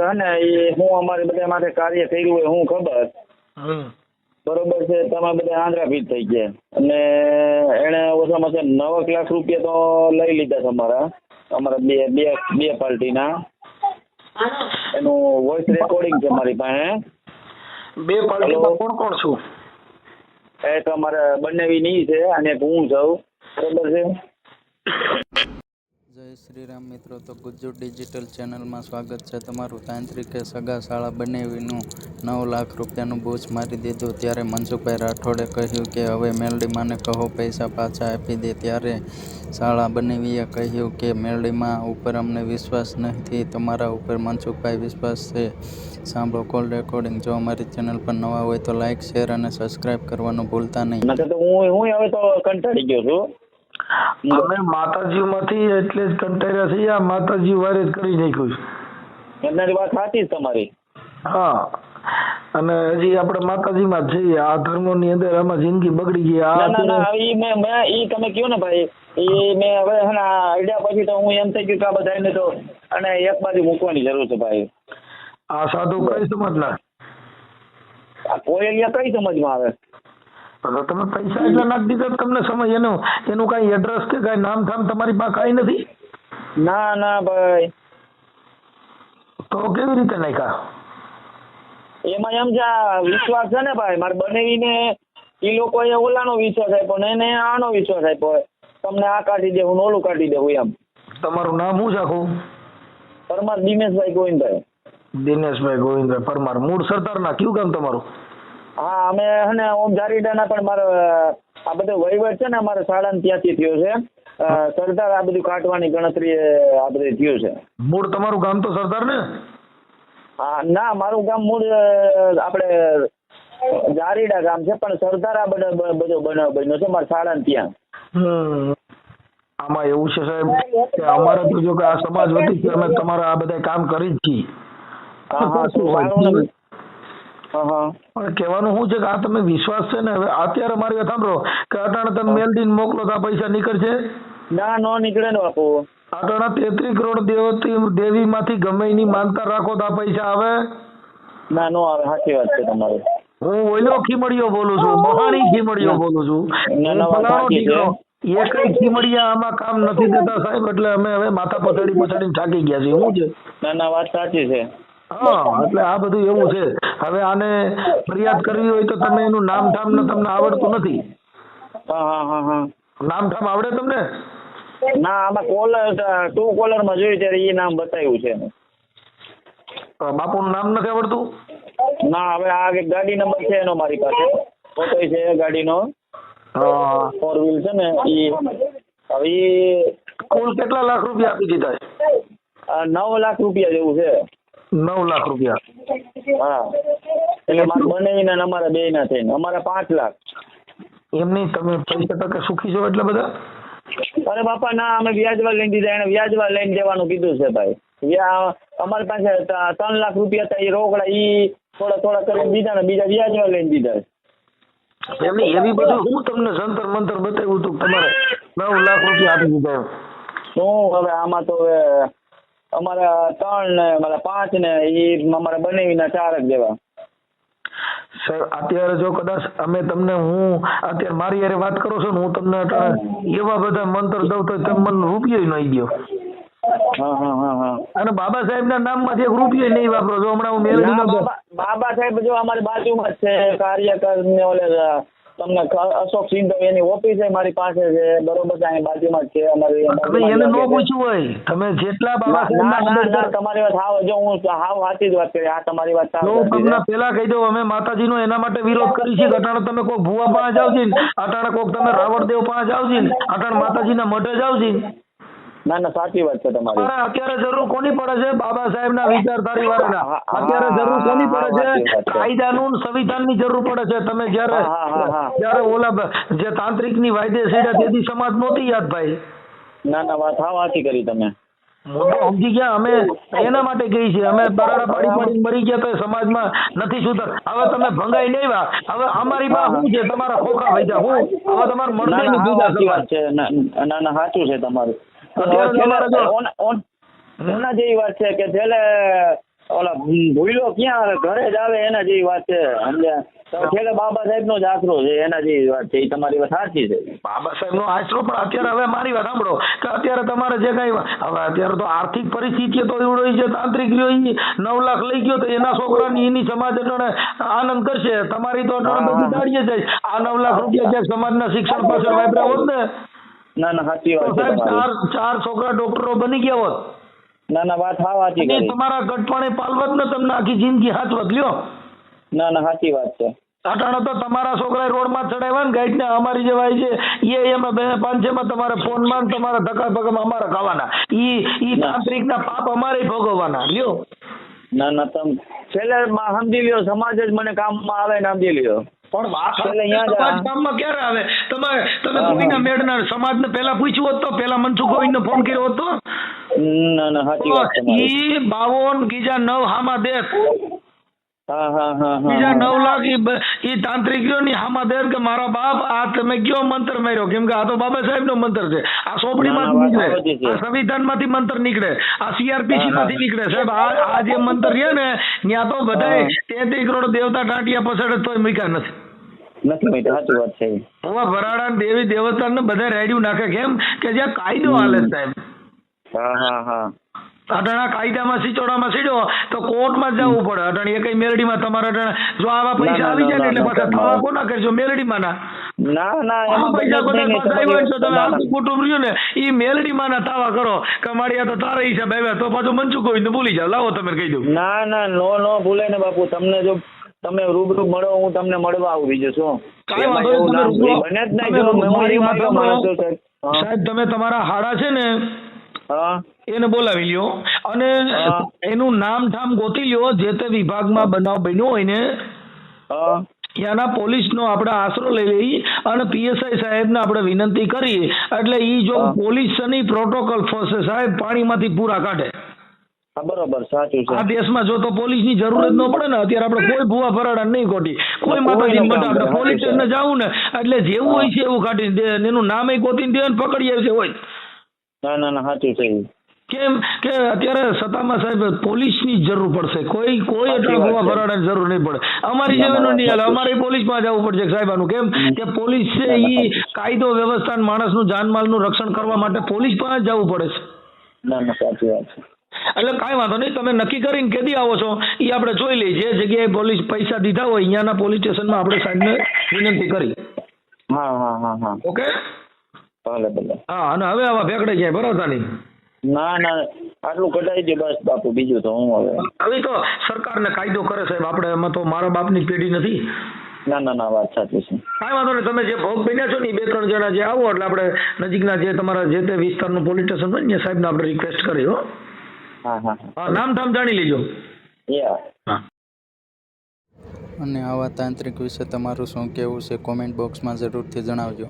હે ને એ હું અમારે બધા માટે કાર્ય કર્યું હોય હું ખબર. બરોબર છે તમે બધા આંધ્રા ફીટ થઈ ગયા. અને એણે ઓછામાં ઓછા નવ લાખ રૂપિયા તો લઈ લીધા છે અમારા બે બે બે પાર્ટીના. એનું વોઇસ રેકોર્ડિંગ છે મારી પાસે. બે પાર્ટીમાં કોણ કોણ છું? એક અમારે બંને ની છે અને હું છું. બરોબર છે? જય શ્રી રામ મિત્રો, તો ગુજ્જુ ડિજિટલ ચેનલમાં સ્વાગત છે તમારું તાંત્રિકે સગા શાળા બનાવીનું નવ લાખ રૂપિયાનું બૂચ મારી દીધું. ત્યારે મનસુખભાઈ રાઠોડે કહ્યું કે, હવે મેલડીમાને કહો, પૈસા પાછા આપી દે. ત્યારે શાળા બનાવીએ કહ્યું કે, મેલડીમાં ઉપર અમને વિશ્વાસ નથી, તમારા ઉપર મનસુખભાઈ વિશ્વાસ છે. સાંભળો કોલ રેકોર્ડિંગ. જો અમારી ચેનલ પર નવા હોય તો લાઇક શેર અને સબસ્ક્રાઈબ કરવાનું ભૂલતા નહીં. હું હું હવે તો કંટાળી ગયો છું. અમે માતાજીમાંથી એટલે જ કંટાળ્યા છે. આ માતાજી વારે જ કરી નાખ્યું છે. એમનારી વાત સાચી તમારી. હા. અને હજી આપણે માતાજીમાં જ છીએ. આ ધર્મની અંદર આમાં જિંદગી બગડી ગઈ. આ ના ના ના ઈ મેં મેં ઈ તમે કયો ને ભાઈ? ઈ મેં હવે હે ને આઈડિયા પછી તો હું એમ થઈ ગયું કે આ બધાને તો અને એક બાજુ મૂકવાની જરૂર છે ભાઈ. આ સાધુ કઈ સમજના આ કોયલિયા કઈ સમજમાં આવે? તો તમે પૈસા એટલા નાખી દીધા તમને સમજ એનું એનું કઈ એડ્રેસ કે કઈ નામ ઠામ તમારી પાસે કઈ નથી? ના ના ભાઈ. તો કેવી રીતે નાખ્યા? એમાં એમ છે વિશ્વાસ છે ને ભાઈ મારે બનેવીને એ લોકોએ ઓલાનો વિશ્વાસ આપ્યો ને એને આનો વિશ્વાસ આપ્યો તમને આ કાઢી દેવું ને ઓલું કાઢી દેવું એમ. તમારું નામ શું છે આખું? પરમાર દિનેશભાઈ ગોવિંદભાઈ. દિનેશભાઈ ગોવિંદભાઈ પરમાર મૂળ સરદારના કયું ગામ તમારું? હા અમે હે ને ઓમ જારીડાના પણ મારો આ બધો વહીવટ છે ને અમારો શાળાને ત્યાંથી થયો છે. સરદાર આ બધું કાઢવાની ગણતરી આ બધું થયું છે. મૂળ તમારું ગામ તો સરદાર ને હા ના મારું ગામ મૂળ આપણે જારીડા ગામ છે પણ સરદાર આ બધો બધો બનાવ બન્યો છે મારા શાળાને ત્યાં. આમાં એવું છે સાહેબ કે અમારે તો જો કે આ સમાજ વતી અમે તમારા આ બધા કામ કરી જ છીએ. પણ કહેવાનું શું છે કે આ તમે વિશ્વાસ છે ને? હવે અત્યારે મારી વાત સાંભળો કે અટાણે તમે મેલડીને મોકલો તો આ પૈસા નીકળશે? ના નો નીકળે ને બાપુ. અટાણા તેત્રીસ કરોડ દેવતી દેવીમાંથી ગમે ની માનતા રાખો તો આ પૈસા આવે? ના નો આવે. સાચી વાત છે તમારી. હું ઓલો ખીમડીયો બોલું છું મહાણી ખીમડિયો બોલું છું. ફલાણો દીકરો એ કઈ ખીમડિયા આમાં કામ નથી દેતા સાહેબ એટલે અમે હવે માથા પછાડી પછાડીને થાકી ગયા છીએ. શું છે? ના ના વાત સાચી છે. હા એટલે આ બધું એવું છે. હવે આને ફરિયાદ કરવી હોય તો તમે એનું નામ ઠામ તમને આવડતું નથી. નામ ઠામ આવડે તમને? ના આમાં કોલર ટુ કોલરમાં જોયું ત્યારે એ નામ બતાવ્યું છે બાપુનું નામ નથી આવડતું? ના હવે આ એક ગાડી નંબર છે એનો મારી પાસે. ફોટો છે ગાડીનો. ફોર વ્હીલ છે ને એ હવે કુલ કેટલા લાખ રૂપિયા આપી દીધા છે? નવ લાખ રૂપિયા જેવું છે. નવ લાખ રૂપિયા. હા. એટલે મારે બનાવીને અમારા બે ના થઈને અમારા પાંચ લાખ. એમની તમે પૈસા ટકા સુખી છો એટલે બધા? અરે બાપા ના અમે વ્યાજવા લઈને દીધા. એને વ્યાજવા લઈને દેવાનું કીધું છે ભાઈ. અમારી પાસે ત્રણ લાખ રૂપિયા હતા એ રોકડા ઈ થોડા થોડા કરીને દીધા ને બીજા વ્યાજવા લઈને દીધા એમની એવી બધું હું તમને જંતર મંતર બતાવ્યું હતું તમારે નવ લાખ રૂપિયા આપી દીધા એમ. શું હવે આમાં તો હવે અમારા ત્રણ ને અમારા પાંચ ને એ અમારા બનાવીને ચાર જ દેવા. સર અત્યારે જો કદાચ અમે તમને હું અત્યારે મારી યારે વાત કરો છો ને હું તમને એવા બધા મંતર દઉં તો તમે મને રૂપિયો નહીં ગયો. હા હા હા હા. અને બાબા સાહેબ ના નામમાંથી એક રૂપિયો નહીં વાપરો જો હમણાં હું મેળવી બાબા સાહેબ જો અમારી બાજુમાં જ છે કાર્યકર ને ઓલે તમને અશોક સિંધવ એની ઓફિસ મારી પાસે છે બરોબર છે અહીં બાજુમાં છે અમારી તમે એને ન પૂછ્યું હોય. તમે જેટલા બાબા ના ના, ના, ના, તમારી વાત હાવ જો હું હાવ સાચી જ વાત કરી આ તમારી વાત જો તમને પેલા કહી દઉં અમે માતાજીનો એના માટે વિરોધ કરી છે અટાણે તમે કોઈ ભુવા પાસે જાવ છે ને અટાણે કોક તમે રાવણદેવ પાસે જાવ છે ને અટાણે માતાજીના મઢે જાવ છે ને ના સાચી વાત છે તમારી. અત્યારે જરૂર કોની પડે છે? બાબા સાહેબ ના વિચારધારી વાળાના. અત્યારે જરૂર કોની પડે છે. કાયદાનું સંવિધાનની જરૂર પડે છે. તમે જ્યારે. જ્યારે ઓલા જે તાંત્રિકની વાયદે સીડા તેથી સમાજ નહોતી યાદ ભાઈ. ના ના વાત હા સાચી કરી તમે. સમજી ગયા. અમે એના માટે કહી છે અમે બરાડા પાડી પાડી મરી ગયા તો સમાજ સમાજમાં નથી સુધર. હવે તમે ભંગાઈ લેવા હવે અમારી પાસે શું છે? તમારા ખોખા વૈજા હું? હવે તમારે મળશે ના વાત છે. ના ના સાચું છે તમારું. ઓન- જેવી વાત છે કે છેલ્લે ઓલા ભૂલો ક્યાં ઘરે જ આવે એના જેવી વાત છે સમજ્યા? છેલ્લે બાબા સાહેબ નો જ આશરો છે એના જેવી વાત છે એ તમારી વાત સાચી છે. બાબા સાહેબનો આશરો પણ અત્યારે હવે મારી વાત સાંભળો કે અત્યારે તમારે જે કઈ હવે અત્યારે તો આર્થિક પરિસ્થિતિ તો એવડો છે તાંત્રિક રહ્યો નવ લાખ લઈ ગયો તો એના છોકરાની એની સમાજ અટાણે આનંદ કરશે. તમારી તો અટાણે બધી દાડીએ જાય. આ નવ લાખ રૂપિયા જે સમાજના શિક્ષણ પાછળ વાપર્યા હોત ને ના ના સાચી વાત છે ચાર ચાર છોકરા ડોક્ટરો બની ગયા હોત? ના ના વાત હા વાચી કરી. તમારા ગટપણે પાલવત ને તમને આખી જિંદગી હાથવત લ્યો ના ના સાચી વાત છે. અટાણે તો તમારા છોકરા રોડમાં ચડાવ્યા ને ગાઈડ ને અમારી જે ભાઈ છે. એ એમાં બે પાંચમાં તમારે ફોનમાં તમારા ધક્કા પગમાં અમારે ખાવાના. ઈ ઈ તાંત્રિક ના પાપ અમારે ભોગવવાના લ્યો. ના ના તમ છેલ્લે માં સમજી લ્યો સમાજ જ મને કામમાં આવે ને સમજી લ્યો. પણ વાત સમાજ કામમાં ક્યારે આવે? તમે તમે કોઈના. સમાજ સમાજને પહેલા પૂછ્યું હોત તો? પહેલા મનસુખ ગોવિંદને ફોન કર્યો હતો ના ના સાચી વાત તમારી. ઈ બાવન ગીજા નવ હામાં હા બીજા નવ લાખ ઈ તાંત્રિકીઓ ની હામાં દેત કે મારા બાપ આ તમે કયો મંત્ર માર્યો? કેમ કે આ તો બાબા સાહેબ નો મંત્ર છે. આ સોપડીમાંથી ના, ના, નીકળે. આ સંવિધાનમાંથી મંત્ર નીકળે. આ સીઆરપીસી માંથી નીકળે. સાહેબ આ જે મંત્ર છે ને ત્યાં તો બધાય હા. તેત્રીસ કરોડ દેવતા ટાંટિયા પછાડે તોય મૂક્યા નથી. નથી મિત્ર સાચી વાત છે. હવે ભરાડા દેવી દેવતા ને બધા રેડિયું નાખે. કેમ? કે જ્યાં કાયદો હાલે સાહેબ. હા હા હા. અટાણા કાયદામાં સિચોડામાં સીડ્યો તો કોર્ટમાં જવું પડે. અટાણે એ કઈ મેલડીમાં તમારા અટાણે જો આવા પૈસા આવી જાય ને એટલે પાછા થવા કોના કરજો? મેલડીમાં ના. ના ના પૈસા બધું જ બધા નહીં, પાછા તો તમે ના, ના. આખું કુટુંબ રહ્યું ને ઈ મેલડીમાં ના તાવા કરો. કે મારી આ તો તારા હિસાબ આવ્યા તો પાછું મનસુખ હોય ભૂલી જાવ લાવો તમે કહી દઉં. ના ના નો નો ભૂલે ને બાપુ. તમને જો તમે રૂબરૂ મળો હું તમને મળવા આવું બીજું શું બને જ નહીં સાહેબ. તમે તમારા હાડા છે ને એને બોલાવી લ્યો અને એનું નામ ઠામ ગોતી લ્યો જે તે વિભાગમાં બનાવ બન્યો હોય ને ત્યાંના પોલીસનો આપણે આશરો લઈ લઈ અને પીએસઆઈ સાહેબને આપણે વિનંતી કરીએ. એટલે ઈ જો. પોલીસની પ્રોટોકોલ ફસે સાહેબ પાણીમાંથી પૂરા કાઢે. બરોબર સાચું આ છે દેશમાં જો તો પોલીસની જરૂર જ ન પડે ને અત્યારે આપણે કોઈ ભૂવા ફરાડા નહીં ખોટી કોઈ માતાજી મટા આપણે પોલીસ ને જવું ને એટલે જેવું હોય છે એવું કાઢી દે એનું નામે ગોતીને દે ને પકડી હોય. ના ના ના સાચું છે કેમ કે અત્યારે સત્તામાં સાહેબ પોલીસની જરૂર પડશે. કોઈ કોઈ એટલા ગોવા છે. જરૂર નહીં પડે. અમારી ના, ના, નહીં હાલે. અમારી પોલીસમાં જવું પડશે સાહેબાનું. કેમ કે પોલીસ છે સાચું. કાયદો વ્યવસ્થા માણસનું જાનમાલનું રક્ષણ કરવા માટે પોલીસ પાસે જવું પડે છે. ના ના સાચી વાત છે. એટલે કાંઈ વાંધો નહીં. તમે નક્કી કરીને કેદી આવો છો એ આપણે જોઈ લઈએ. જે જગ્યાએ પોલીસ પૈસા દીધા હોય અહીંયાના પોલીસ સ્ટેશનમાં આપણે સાહેબને વિનંતી કરી. હા હા હા હા. ઓકે? ભલે ભલે. હા અને હવે આવા ફેંકડે જાય બરાબર નહીં ના ના આટલું કઢાઈ દે બસ બાપુ બીજું તો હું હવે. હવે તો સરકારને કાયદો કરે સાહેબ આપણે એમાં તો મારા બાપની પેઢી નથી. ના ના ના વાત સાચી છે. કાંઈ વાંધો નહીં તમે જે ભોગ બન્યા છો ને બે ત્રણ જણા જે આવો એટલે આપણે નજીકના જે તમારા જે તે વિસ્તારનું પોલીસ સ્ટેશન હોય ને સાહેબને આપણે રિક્વેસ્ટ કરી હો. હા હા હા. હા નામ ઠામ જાણી લેજો. હા. અને આવા તાંત્રિક વિશે તમારું શું કહેવું છે? કોમેન્ટ બોક્સમાં જરૂરથી જણાવજો.